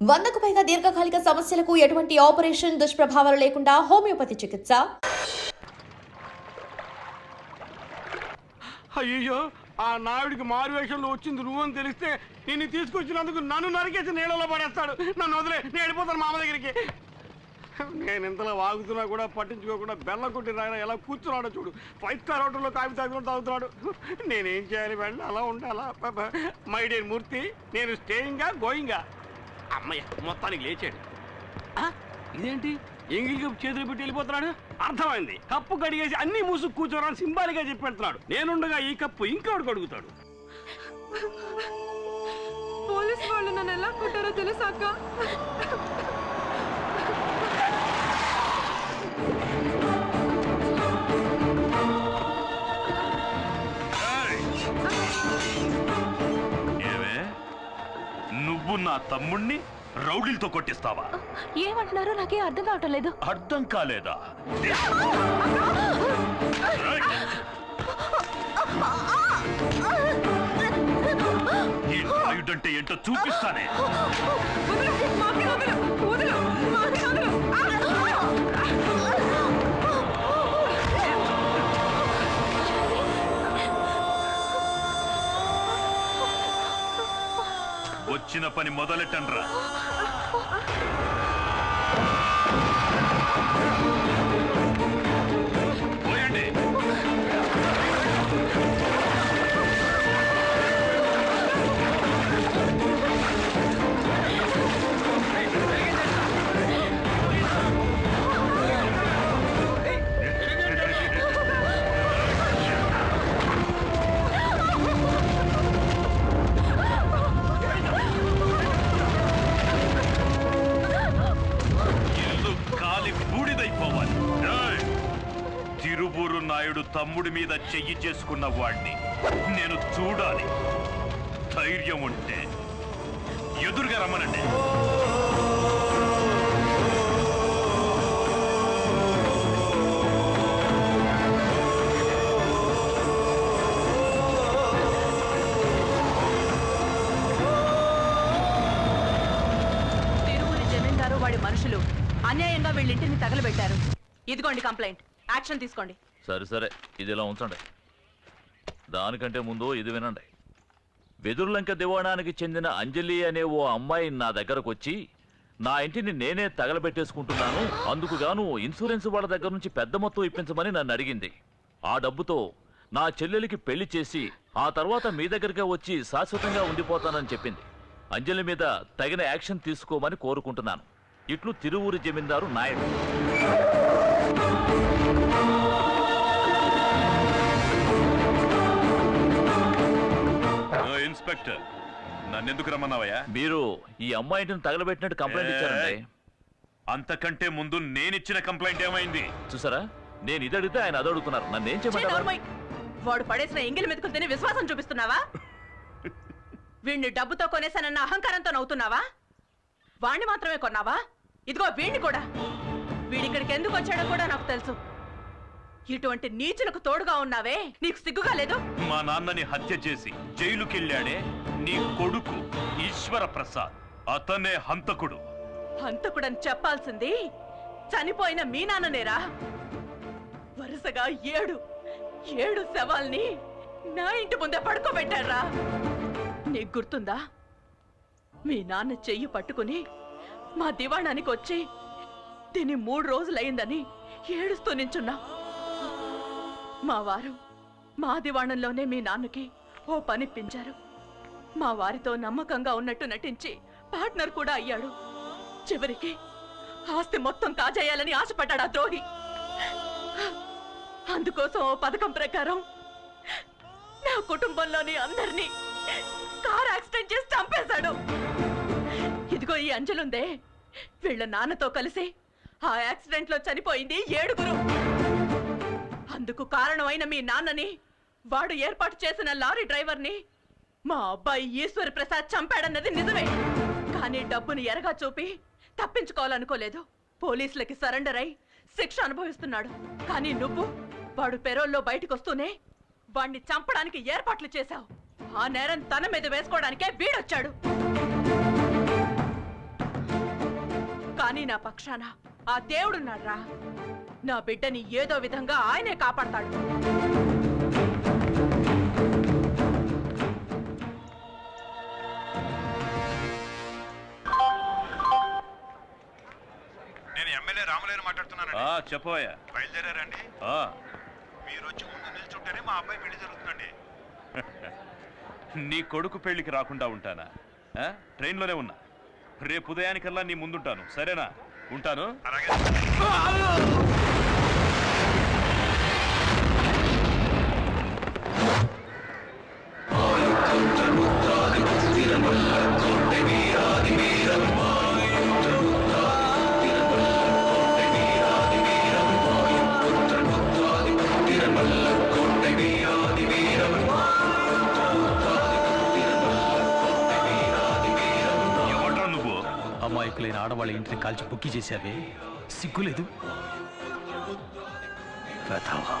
వందకు పైగా దీర్ఘకాలిక సమస్యలకు ఎటువంటి ఆపరేషన్ దుష్ప్రభావాలు లేకుండా హోమియోపతి చికిత్స. అయ్యో ఆ నాయుడికి మారు వేషంలో వచ్చింది నువ్వని తెలిస్తే నిన్ను తీసుకొచ్చినందుకు నన్ను నరికేసి నీళ్ళలో పడేస్తాడు. నన్ను వదిలే నేను వెళ్ళిపోతాను మామ దగ్గరికి. నేను ఇంతలో వాగుతున్నా కూడా పట్టించుకోకుండా బెల్లం కొట్టి ఆయన ఎలా కూర్చున్నాడో చూడు. ఫైవ్ స్టార్ హోటల్లో కాఫీ తాగుతూ తాగుతున్నాడు. నేనేం చేయాలి వెళ్ళి అలా ఉండాలా మై డియర్ మూర్తి నేను స్టేయింగా గోయింగా అమ్మయ్య మొత్తానికి లేచాడు. ఆ, ఇదేంటి? ఎంగిల్ కప్పు చేతులు పెట్టి వెళ్ళిపోతున్నాడు? అర్థమైంది. కప్పు కడిగేసి అన్ని మూసుకు కూర్చోరని సింబాలిగా చెప్పి పెడుతున్నాడు. నేనుండగా ఈ కప్పు ఇంకోటి కడుగుతాడు? పోలీస్ వాళ్ళు నన్ను ఎలా కొట్టారో తెలుసా నా తమ్ముణ్ణి రౌడీలతో కొట్టిస్తావా? ఏమంటున్నారో నాకే అర్థం కావటం లేదు. అర్థం కాలేదా! ఈ నాయుడంటే ఏంటో చూపిస్తానే. పని మొదలెట్టండ్రా. తమ్ముడి మీద చెయ్యి చేసుకున్న వాడిని నేను చూడాలి. ధైర్యం ఉంటే ఎదురుగా రమ్మనండి. తిరువురి జమీందారు వాడి మనుషులు అన్యాయంగా వీళ్ళింటిని తగలబెట్టారు. ఇదిగోండి కంప్లైంట్. యాక్షన్ తీసుకోండి. సరే సరే. ఇది ఇలా ఉంచండి. దానికంటే ముందు ఇది వినండి. వెదురులంక దివాణానికి చెందిన అంజలి అనే ఓ అమ్మాయి నా దగ్గరకు వచ్చి నా ఇంటిని నేనే తగలబెట్టేసుకుంటున్నాను అందుకు గాను ఇన్సూరెన్స్ వాళ్ళ దగ్గర నుంచి పెద్ద మొత్తం ఇప్పించమని నన్ను అడిగింది. ఆ డబ్బుతో నా చెల్లెలికి పెళ్ళి చేసి ఆ తర్వాత మీ దగ్గరగా వచ్చి శాశ్వతంగా ఉండిపోతానని చెప్పింది. అంజలి మీద తగిన యాక్షన్ తీసుకోమని కోరుకుంటున్నాను. ఇట్లు తిరువూరు జమీందారు నాయుడు. ఇన్స్పెక్టర్. నన్నెందుకు రమ్మన్నావయ్యా? మీరు ఈ అమ్మాయిని తగలబెట్టినట్టు కంప్లైంట్ ఇచ్చారండి. అంతకంటే ముందు నేనిచ్చిన కంప్లైంట్ ఏమైంది? చూసారా? నేను ఇది అడిగితే ఆయన అది అడుగుతున్నారు. నన్ను ఏం నోర్మోయ్. వాడు పడేసిన ఎంగిలి మెతుకులు తిని విశ్వాసం చూపిస్తున్నావా? వీణ్ణి డబ్బుతో కొనేసానన్న అహంకారంతో నవ్వుతున్నావా? వాణ్ణి మాత్రమే కొన్నావా? ఇదిగో వీణ్ణి కూడా. వీడిక్కడికి ఎందుకు వచ్చాడో కూడా నాకు తెలుసు. ఇటువంటి నీచులకు తోడుగా ఉన్నావే? నీకు సిగ్గుగా లేదు? మా నాన్నని హత్య చేసి జైలుకెళ్ళాడే నీ కొడుకు ఈశ్వర ప్రసాద్ అతనే హంతకుడు. హంతకుడని చెప్పాల్సింది చనిపోయిన మీ నాన్ననేరా? వరుసగా ఏడు ఏడు శవాల్ని నా ఇంటి ముందే పడుకోబెట్టారా నీకు గుర్తుందా? మీ నాన్న చెయ్యి పట్టుకుని మా దివాణానికి వచ్చి దీని మూడు రోజులైందని ఏడుస్తూ నించున్నా. మా వారు మాదివాణంలోనే మీ నాన్నకి ఓ పనిప్పించారు మా వారితో నమ్మకంగా ఉన్నట్టు నటించి పార్ట్నర్ కూడా అయ్యాడు. చివరికి ఆస్తి మొత్తం కాజేయాలని ఆశపడ్డాడు ఆ ద్రోహి. అందుకోసం ఓ పథకం ప్రకారం నా కుటుంబంలోని అందరినీ కార్ యాక్సిడెంట్ చేసి చంపేశాడు. ఇదిగో ఈ అంజలుందే. వీళ్ళ నాన్నతో కలిసి ఆ యాక్సిడెంట్లో చనిపోయింది ఏడుగురు. అందుకు కారణమైన మీ నాన్నని వాడు ఏర్పాటు చేసిన లారీ డ్రైవర్ని మా అబ్బాయి ఈశ్వర్ ప్రసాద్ చంపాడన్నది నిజమే. కానీ డబ్బును ఎరగా చూపి తప్పించుకోవాలనుకోలేదు. పోలీసులకి సరెండర్ అయి శిక్ష అనుభవిస్తున్నాడు. కానీ నువ్వు వాడు పెరోల్లో బయటకు వస్తూనే వాణ్ణి చంపడానికి ఏర్పాట్లు చేశావు. ఆ నేరం తన మీద వేసుకోవడానికే వీడొచ్చాడు. కానీ నా పక్షాన ఆ దేవుడున్నాడ్రా. నా బిడ్డని ఏదో విధంగా ఆయనే కాపాడతాడు. నేను ఎమ్మెల్యే రామలేని మాట్లాడుతున్నానండి. ఆ చెప్పవయ్యా. బయలుదేరారండి. ఆ, మీరు వచ్చి ముందు నిల్చుంటేనే మా అబ్బాయి పెళ్ళి జరుగుతుందండి. నీ కొడుకు పెళ్ళికి రాకుండా ఉంటానా? ఆ, ట్రైన్లోనే ఉన్నా. రేపు ఉదయానికల్లా నీ ముందుంటాను. సరేనా? ఉంటాను? అలాగే. ఆడవాళ్ళ ఇంటిని కాల్చి బుక్కి చేశావే? సిగ్గులేదు? వెధవా.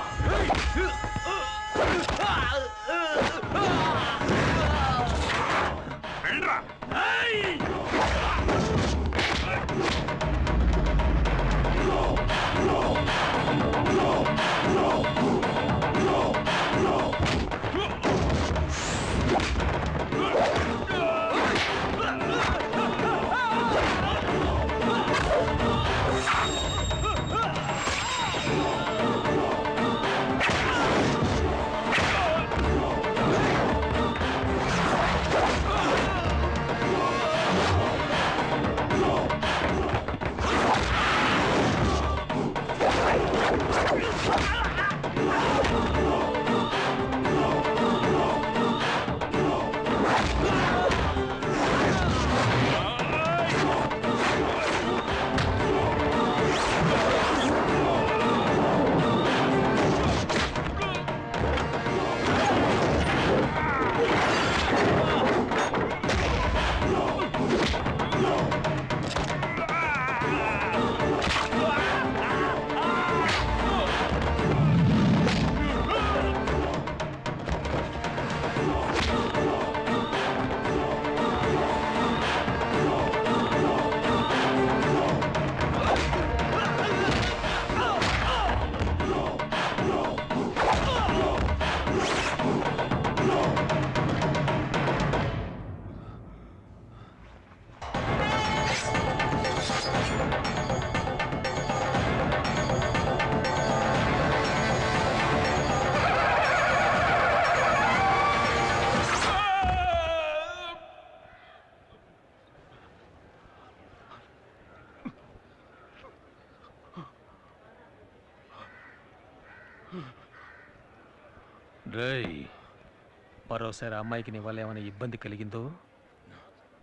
మరోసారి అమ్మాయికి నీ వల్ల ఏమైనా ఇబ్బంది కలిగిందో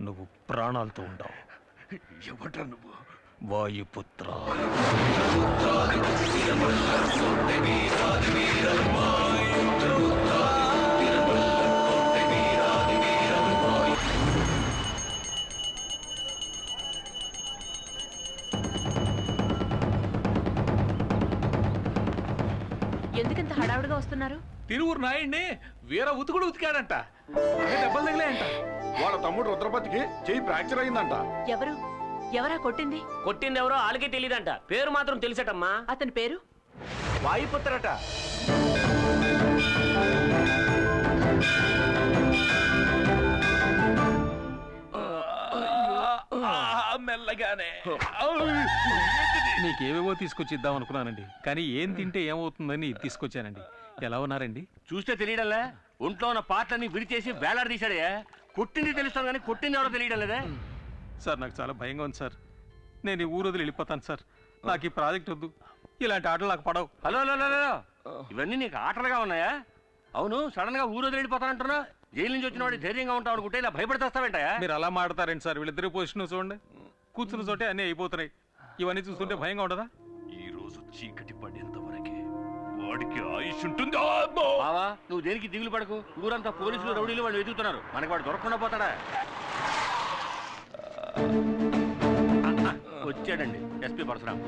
నువ్వు ప్రాణాలతో ఉండవు. ఎవడ్రా నువ్వు? వాయుపుత్ర. ఎందుకంత హడావుడిగా వస్తున్నారు? తిరువురు నాయుడిని వీర ఉతుకుడు ఉతికాడంట. అదే దెబ్బలు తగిలాయంట. వాళ్ళ తమ్ముడు రుద్రపతికి చెయ్యి ఫ్రాక్చర్ అయిందంట. ఎవరు? ఎవరా కొట్టింది? కొట్టింది ఎవరో వాళ్ళకే తెలియదంట పేరు మాత్రం తెలిసటమ్మా. అతని పేరు? వాయుపుత్రట. మెల్లగానే నీకేవేవో తీసుకొచ్చి ఇద్దాం అనుకున్నానండి. కానీ ఏం తింటే ఏమవుతుందని తీసుకొచ్చానండి. ఎలా ఉన్నారండి? చూస్తే తెలియడంలే. ఒంట్లో ఉన్న పాటలన్నీ విడిచేసి వేలాడదీశాడే కొట్టింది తెలుస్తాను కానీ కొట్టింది ఎవరో తెలియడం లేదే. సార్ నాకు చాలా భయంగా ఉంది సార్. నేను ఈ ఊరు వదిలి వెళ్ళిపోతాను సార్. నాకు ఈ ప్రాజెక్ట్ వద్దు. ఇలాంటి ఆటలు నాకు పడవు. హలో హలో ఇవన్నీ నీకు ఆటలుగా ఉన్నాయా? అవును సడన్గా ఊరు వెళ్ళిపోతానంటున్నా. జైలు నుంచి వచ్చిన వాడి ధైర్యంగా ఉంటావు అనుకుంటే ఇలా భయపడితేస్తావేంటయా మీరు అలా మాడతారండి సార్. వీళ్ళిద్దరి పొజిషన్ చూడండి. కూర్చున్న చోటే అన్నీ అయిపోతున్నాయి. ఇవన్నీ చూస్తుంటే భయంగా ఉండదా ఈ రోజు చీకటి పడేంత వరకే వాడికి ఆయుష్ ఉంటుంది! బావా నువ్వు దేనికి దిగులు పడకు? ఊరంతా పోలీసులు రౌడీలు వాళ్ళు వెతుకుతున్నారు. మనకి వాడు దొరకకుండా పోతాడా? ఆ, ఆ, వచ్చాడండి ఎస్పీ పరశురామ్.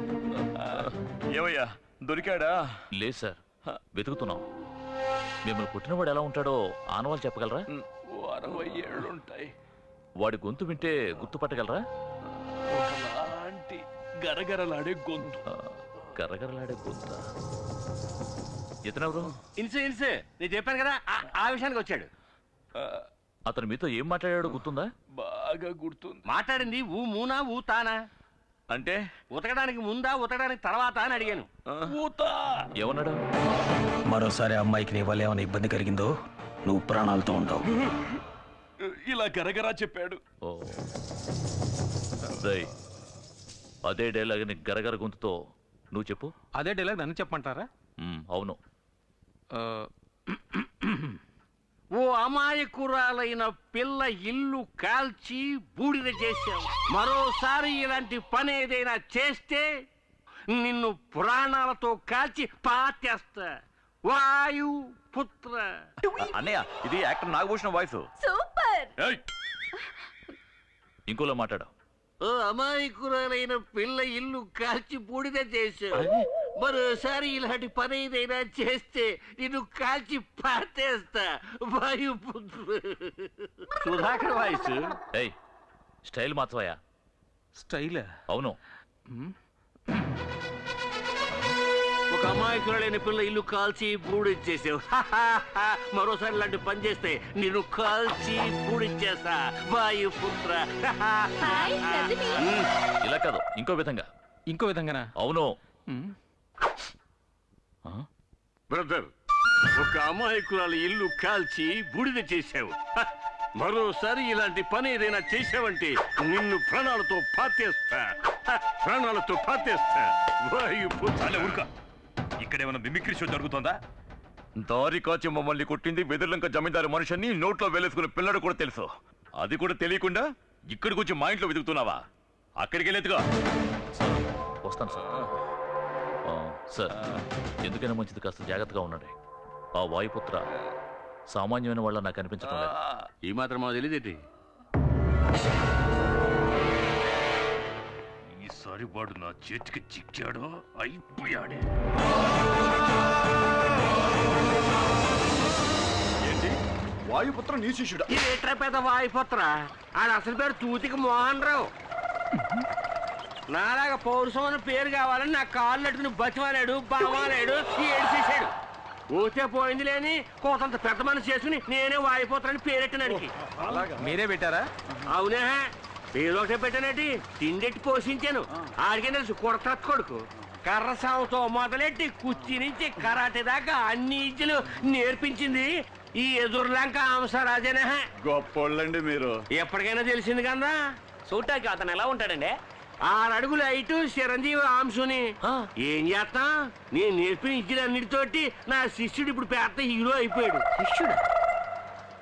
ఏమయ్యా దొరికాడా? లేదు సార్ వెతుకుతున్నాం. మిమ్మల్ని పుట్టినవాడు ఎలా ఉంటాడో ఆనవాళ్ళు చెప్పగలరా? అరవై ఏళ్ళుంటాయి వాడి గొంతు వింటే గుర్తుపట్టగలరా? ఒకలాంటి గరగరలాడే గొంతు. గరగరలాడే గొంత? ఇతనెవరు ఇన్సే ఇన్సే. నేను చెప్పాను కదా ఆ- ఆ విషయానికి వచ్చాడు. అతను మీతో ఏం మాట్లాడాడో గుర్తుందా? బాగా గుర్తుంది. మాట్లాడింది ఊ మూనా ఊ తానా? అంటే? ఉతకడానికి ముందా ఉతకడానికి తర్వాత అని అడిగాను. ఊత. ఏమన్నాడు? మరోసారి ఆ అమ్మాయికి నీ వల్ల ఏమైనా ఇబ్బంది కలిగిందో నువ్వు ప్రాణాలతో ఉండవు ఇలా గరగరా చెప్పాడు. ఓ. అదే డైలాగ్ని గరగర గొంతుతో నువ్వు చెప్పు. అదే డైలాగ్ నన్ను చెప్పమంటారా? మ్, అవును. ఆ, ఓ అమాయకురాలైన పిల్ల ఇల్లు కాల్చి బూడిద చేశావు. మరోసారి ఇలాంటి పని ఏదైనా చేస్తే నిన్ను పురాణాలతో కాల్చి పాతేస్తా. వాయు పుత్ర. అన్నయ్య ఇది యాక్టర్ నాగభూషణ వాయిస్ సూపర్. ఇంకోలో మాట్లాడు. ఓ అమాయకురాలైన పిల్ల ఇల్లు కాల్చి బూడిద చేశావు. మరోసారి ఇలాంటి పని ఏదైనా చేస్తే నిన్ను కాల్చి పాతేస్తా. వాయు సుధాకర్ వాయిస్. ఏయ్ స్టైల్ మార్చవయ్యా స్టైల్? అవును. ఒక అమాయకురాలైన పిల్ల ఇల్లు కాల్చి బూడిచ్చేసావు. మరోసారి ఇలాంటి పని చేస్తే నిన్ను కాల్చి బూడిచ్చేస్తా వాయు పుత్ర. ఇలా కాదు ఇంకో విధంగా. ఇంకో విధంగానా? అవును? బ్రదర్ ఒక అమాయకురాలు ఇల్లు కాల్చి బూడిద చేశావు. హ! మరోసారి ఇలాంటి పని ఏదైనా చేశావంటే నిన్ను ప్రాణాలతో పాతేస్తా. హ! ప్రాణాలతో పాతేస్తా వాయు పుత్ర. ఉరుక ఇక్కడేమైనా మిమిక్రీ షో జరుగుతుందా? దారి కాచి మమ్మల్ని కొట్టింది వెదుర్లంక జమీందారు మనుషుని నోట్లో వేలేసుకున్న పిల్లడు కూడా తెలుసు. అది కూడా తెలియకుండా ఇక్కడికి వచ్చి మా ఇంట్లో వెతుకుతున్నావా? అక్కడికి వెళ్ళేదిగా వస్తాను సార్. ఆ, సార్ ఎందుకైనా మంచిది కాస్త జాగ్రత్తగా ఉండండి. ఆ వాయుపుత్ర సామాన్యమైన వాళ్ళ నాకు అనిపించడం లేదు. ఈ మాత్రం మాకు తెలియదేటి? ఈసారి వాడు నా చేతికి చిక్కాడో అయిపోయాడే. ఏంటి? వాయుపుత్ర నీ శిష్యుడా? ఏట్రా పెద్ద వాయుపుత్ర. ఆడ అసలు పేరు తూతికి మోహన్ రావు నాలాగా పౌరుషం అన్న పేరు కావాలని నా కాళ్ళు అట్టుకుని బతిమాలాడు బామాలాడు ఏడిచేశాడు ఊతే పోయింది లేని కోతంత పెద్ద మనసు చేసుకుని నేనే వాయిపోతానని పేరెట్టినాడికి మీరే పెట్టారా? అవునే. ఏదో ఒకటే పెట్టానేటి? తిండెట్టి పోషించాను. ఆడికే తెలుసు? కొడత కొడుకు. కర్ర సాగుతో మొదలెట్టి కుర్చీ నుంచి కరాటే దాకా అన్ని ఇజ్జలు నేర్పించింది ఈ ఎదురులంక అంశరాజనే గొప్పోళ్ళండి మీరు. ఎప్పటికైనా తెలిసింది కదా? చూడటానికి అతను ఎలా ఉంటాడండి? ఆరు అడుగులు హైటు చిరంజీవి ఆంశుని ఏం చేస్తా? నేను నేర్పిన ఇచ్చినన్నిటితోటి నా శిష్యుడు ఇప్పుడు పెద్ద హీరో అయిపోయాడు. శిష్యుడు?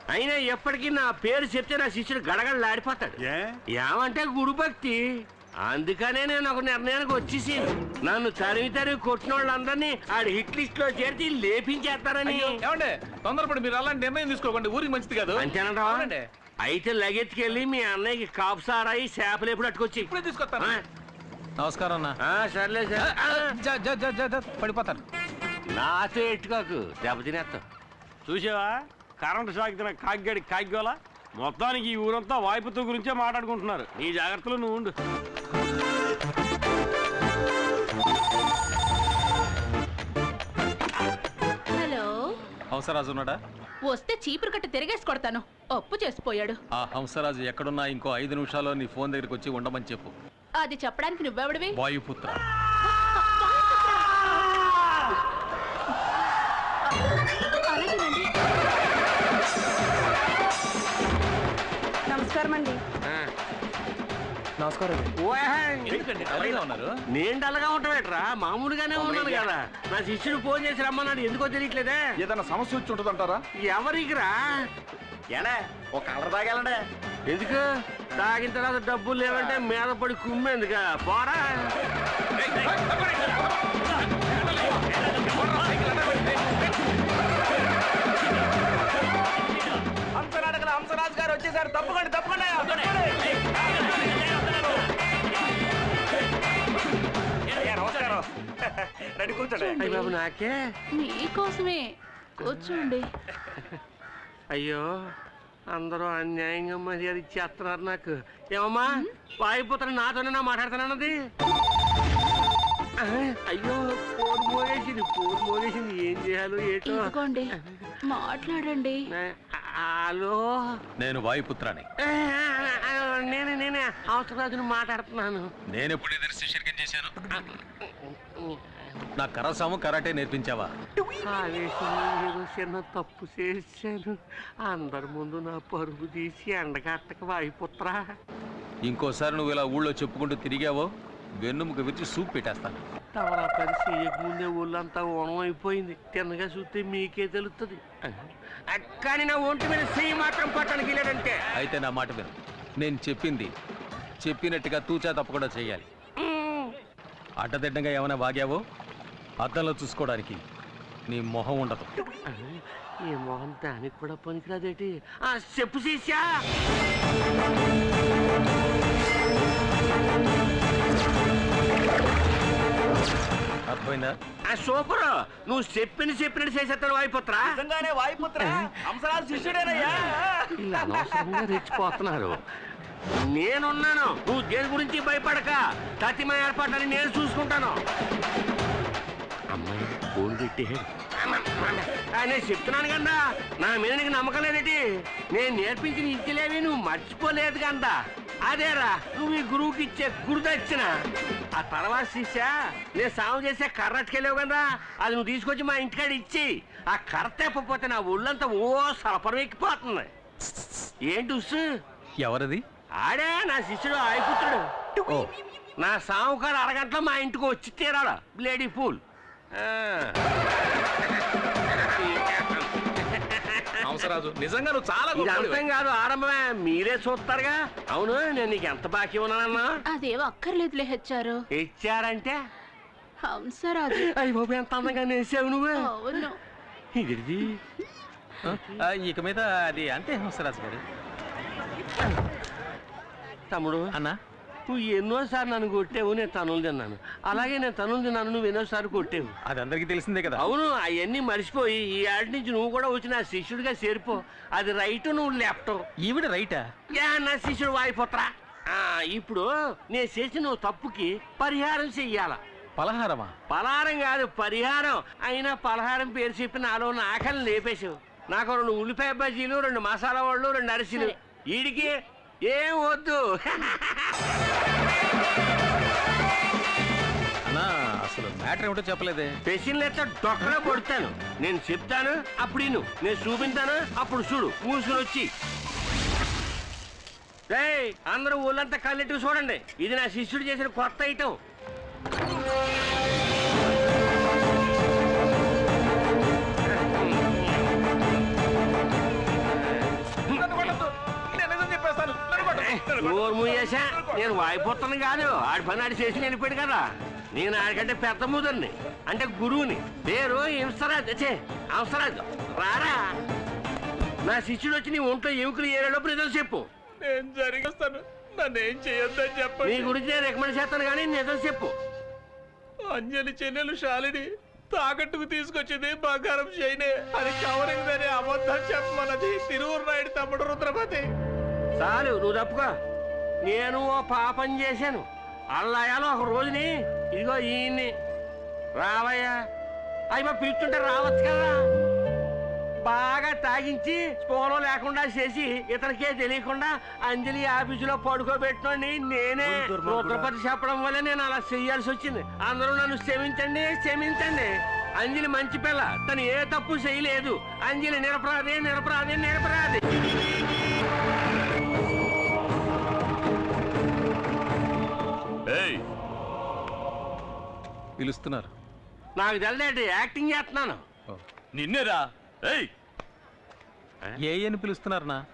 అయినా ఎప్పటికీ నా పేరు చెప్తే నా శిష్యుడు గడగడలాడిపోతాడు. ఏ? ఏమంటే గురు భక్తి? అందుకనే నేను ఒక నిర్ణయానికి వచ్చేసి నన్ను తరిమి తరిమి కొట్టిన వాళ్ళందరినీ ఆడి హిట్ లిస్ట్లో చేర్చి లేపించేస్తారని. ఏమండి? తొందరపడి మీరు అలాంటి నిర్ణయం తీసుకోకండి. ఊరికి మంచిది కాదు. అంతేనంటావా? అవునండి. అయితే లగెత్తుకెళ్ళి మీ అన్నయ్యకి కాపు సారాయి చేపలు ఎప్పుడు అట్టుకొచ్చి. ఇప్పుడే తీసుకొస్తాను? నమస్కారం అన్న. ఆ, సర్లే సరే ఆ, జ- జ- జ- జ- జ- పడిపోతారు నాతో ఎట్టుకోకు. దెబ్బతినేస్తా చూసావా? కరెంటు షాక్ తిన కాగ్గాడి కాగ్గోలా? మొత్తానికి ఈ ఊరంతా వాయిపుతో గురించే మాట్లాడుకుంటున్నారు. నీ జాగ్రత్తలో నువ్వు ఉండు. హలో. హంసరాజు ఉన్నాడా? వస్తే చీపురు కట్ట తిరిగేసి కొడతాను. అప్పు చేసిపోయాడు. ఆ హంసరాజు ఎక్కడున్నా ఇంకో ఐదు నిమిషాల్లో నీ ఫోన్ దగ్గరికి వచ్చి ఉండమని చెప్పు. అది చెప్పడానికి నువ్వెవడివి? వాయుపుత్ర. నమస్కారం అండి నమస్కారం ఉన్నారు నేను డల్గా ఉంటావేట్రా మామూలుగానే ఉన్నాను కదా నా శిష్యుడు ఫోన్ చేసి రమ్మన్నాడు ఎందుకో తెలియట్లేదే ఏదైనా సమస్య వచ్చి ఉంటుందంటారా ఎవరికిరా ఏనా ఒక కలర్ తాగాలండే ఎందుకు తాగిన తర్వాత డబ్బులు లేవంటే మీద పడి కుమ్మేందుక పోరా గారు వచ్చేసారు. తప్పకండి తప్పకండి. నమస్కారం. రండి కూర్చోండి. అయ్య. బాబు నాకే. మీకోసమే. కూర్చోండి. అయ్యో అందరూ అన్యాయంగా మర్యాద ఇచ్చేస్తున్నారు నాకు. ఏమమ్మా వాయిపుత్ర నాతోనే నా మాట్లాడుతున్నానది అయ్యో ఫోన్ మోగేసింది ఫోన్ మోగేసింది ఏం చేయాలో ఏటో. మాట్లాడండి. హలో. నేను వాయుపుత్రాని నేనే నేనే. అవసరాజును మాట్లాడుతున్నాను. నేను ఎప్పుడు ఎదురు శిష్యర్గం చేశాను? నా కరసాము కరాటే నేర్పించావా? ఏదో చిన్న తప్పు చేశాను. అందరి ముందు నా పరుగు తీసి ఎండగట్టక వాయిపుత్రా. ఇంకోసారి నువ్వు ఇలా ఊళ్ళో చెప్పుకుంటూ తిరిగావో వెన్నుముక విరిచి సూప్ పెట్టేస్తాను. తవరా పని చేయకముందే ఒళ్ళంతా ఓణం అయిపోయింది. తిన్నగా చూస్తే మీకే తెలుస్తుంది కానీ నా ఒంటి మీద చెయ్యి మాత్రం పట్టడానికి లేదంటే. అయితే నా మాట విను. నేను చెప్పింది చెప్పినట్టుగా తూచా తప్పకుండా చేయాలి అడ్డదిడ్డంగా ఏమైనా వాగావో అద్దంలో చూసుకోవడానికి నీ మొహం ఉండదు. ఈ మొహం దానికి కూడా పనికిరాదేటి? ఆ చెప్పు శీషా. ఆ సూపర్. నువ్వు చెప్పిన చెప్పినట్టు చేసేస్తాడు వాయిపుత్రా. నిజంగానే వాయుపుత్ర? శిష్యుడేనయ్యా. అనవసరంగా రెచ్చిపోతున్నారు. నేనున్నాను. నువ్వు దేని గురించి భయపడక. తతిమ ఏర్పాట్లని నేను చూసుకుంటాను. అమ్మాయి ఫోన్ నేను చెప్తున్నాను కదా నా మీద నీకు నమ్మకం లేదేటి? నేను నేర్పించిన ఇచ్చలేవి నువ్వు మర్చిపోలేదు కదా అదేరా నువ్వు ఈ గురువుకి ఇచ్చే గురుదక్షిణ. ఆ తర్వాత శిష్య నేను సాగు చేసే కర్ర అట్టుకెళ్ళావు కదా అది నువ్వు తీసుకొచ్చి మా ఇంటికాడ ఇచ్చి ఆ కర్ర తెప్పపోతే నా ఒళ్ళంతా ఓ సలపరం ఎక్కిపోతుంది. ఏంటి ఉస్సు? ఎవరది? ఆడే నా శిష్యుడు ఆయిపుత్రుడు. ఓ. నా సావుకారు అరగంటలో మా ఇంటికి వచ్చి తీరాల లేడీ పూల్. హంసరాజు నిజంగా నువ్వు చాలా ఇది అంతం కాదు ఆరంభమే. మీరే చూస్తారుగా. అవును నేను నీకు ఎంత బాకీ ఉన్నానన్నా? అదేం అక్కర్లేదులే హెచ్చారు. ఇచ్చారంటే? హంసరాజు అయ్యి బాబు ఎంత అందంగా నేసావు నువ్వు. అవును. ఇది ఇక మీద అది అంతే హంసరాజు గారు. తమ్ముడు. అన్నా. నువ్వు ఎన్నోసార్లు నన్ను కొట్టేవు నేను తనులు తిన్నాను. అలాగే నేను తనులు తిన్నాను నువ్వు ఎన్నోసార్లు కొట్టేవు. అది అందరికీ తెలిసిందే కదా. అవును అవన్నీ మర్చిపోయి ఈ ఆటి నుంచి నువ్వు కూడా వచ్చి నా శిష్యుడిగా చేరిపో. అది రైట్ నువ్వు లెఫ్ట్. ఈవిడ రైటా? యా నా శిష్యుడు వాయిపోతరా? ఆ, ఇప్పుడు నేను చేసిన నువ్వు తప్పుకి పరిహారం చెయ్యాల? పలహారమా? పలహారం కాదు పరిహారం. అయినా పలహారం పేరు చెప్పి నాలో ఉన్న ఆకలిని లేపేశావు. నాకు రెండు ఉల్లిపాయ బజ్జీలు రెండు మసాలా వాళ్ళు రెండు అరిసెలు. వీడికి ఏం వద్దు. మ్యాటర్ ఏమిటో చెప్పలేదే పెసిన్ లెక్క డొక్కలో కొడతాను నేను చెప్తాను అప్పుడు ఇను నేను చూపించాను అప్పుడు చూడు మూసుకుని వచ్చి అందరూ ఊళ్ళంతా కళ్ళెట్టు చూడండి ఇది నా శిష్యుడు చేసిన కొత్త మూయేసా నేను వాయిపోతాను కాదు ఆడి పని ఆడి చేసి వెళ్ళిపోయాడు కదా నేను ఆడికంటే పెద్ద ముదర్ని. అంటే గురువుని. పేరు హింసరాజ్. చే హంసరాజ్. రారా. నా శిష్యుడు వచ్చి నీ ఒంట్లో ఎముకలు ఏరేలోపు నిజం చెప్పు. నేను జరిగిస్తాను. నన్ను ఏం చేయొద్దని నీ చెప్పండి గురించి నేను రికమెండ్ చేస్తాను కానీ నిజం చెప్పు. అంజలి చెల్లెలు శాలిని తాకట్టుకు తీసుకొచ్చింది బంగారం చేయనే. అది కవరింగ్ అని అబద్ధం చెప్పమన్నది తిరువురు నాయుడు తమ్ముడు రుద్రపతి. చాలు నువ్వు తప్పుకో. నేను ఓ పాపం చేశాను. అల్లాయాలో ఒక రోజుని ఇదిగో ఈయన్ని. రావయ్యా. అయ్యో పిలుస్తుంటే రావచ్చు కదా. బాగా తాగించి స్పోలో లేకుండా చేసి ఇతనికే తెలియకుండా అంజలి ఆఫీసులో పడుకోబెట్టుకోండి నేనే రుద్రపతి చెప్పడం వల్ల నేను అలా చెయ్యాల్సి వచ్చింది. అందరూ నన్ను క్షమించండి క్షమించండి. అంజలి మంచి పిల్ల. తను ఏ తప్పు చేయలేదు. అంజలి నిరపరాధి నిరపరాధి నిరపరాధి. ఏయ్ పిలుస్తున్నారు. నాకు తెలియదు యాక్టింగ్ చేస్తున్నాను. నిన్నేరా? ఏయ్! ఏ? అని పిలుస్తున్నారనా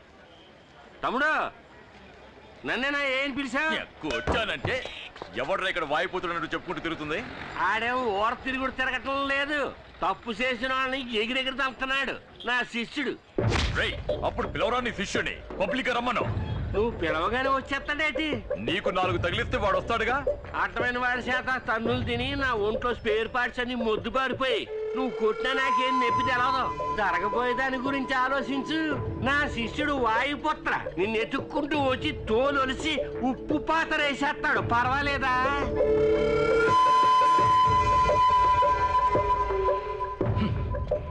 తమ్ముడు నన్నేనా ఏం పిలిచా? వచ్చానంటే ఎవడ్రా ఇక్కడ వాయిపోతున్నట్టు చెప్పుకుంటూ తిరుగుతుంది? ఆడేం ఓర తిరుగుడు తిరగటం లేదు. తప్పు చేసిన వాళ్ళని ఎగిరెగిరి తంపుతున్నాడు. నా శిష్యుడు. అప్పుడు పిలవరా నీ శిష్యుని పబ్లిక్ రమ్మను. నువ్వు పిలవగానే వచ్చేస్తాడేటి నీకు నాలుగు తగిలిస్తే వాడు వస్తాడుగా? అర్థమైన వాడి చేత తన్నులు తిని నా ఒంట్లో స్పేర్ పార్ట్స్ అన్ని మొద్దు పారిపోయి. నువ్వు కొట్టినా నాకేం నొప్పి తెలవదు. జరగబోయే దాని గురించి ఆలోచించు. నా శిష్యుడు వాయుపుత్ర. నిన్నెతుక్కుంటూ వచ్చి తోలొలిసి ఉప్పు పాతరేసేస్తాడు పర్వాలేదా?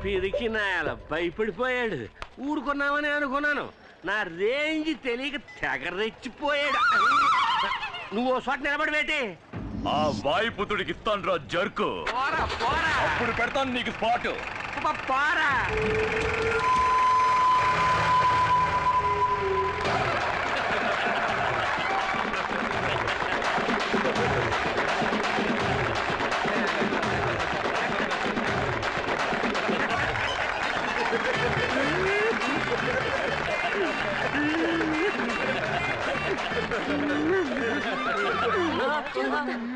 పిరికి నాయాల భయపడిపోయాడు. ఊరుకున్నామని అనుకున్నాను. నా రేంజ్ తెలియక తెగ రెచ్చిపోయాడు నువ్వు చోట నిలబడి పెట్టి ఆ వాయుపుతుడికి ఇస్తాను జర్కు. పోరా పోరా. అప్పుడు పెడతాను నీకు స్పాట్. పోరా. 아,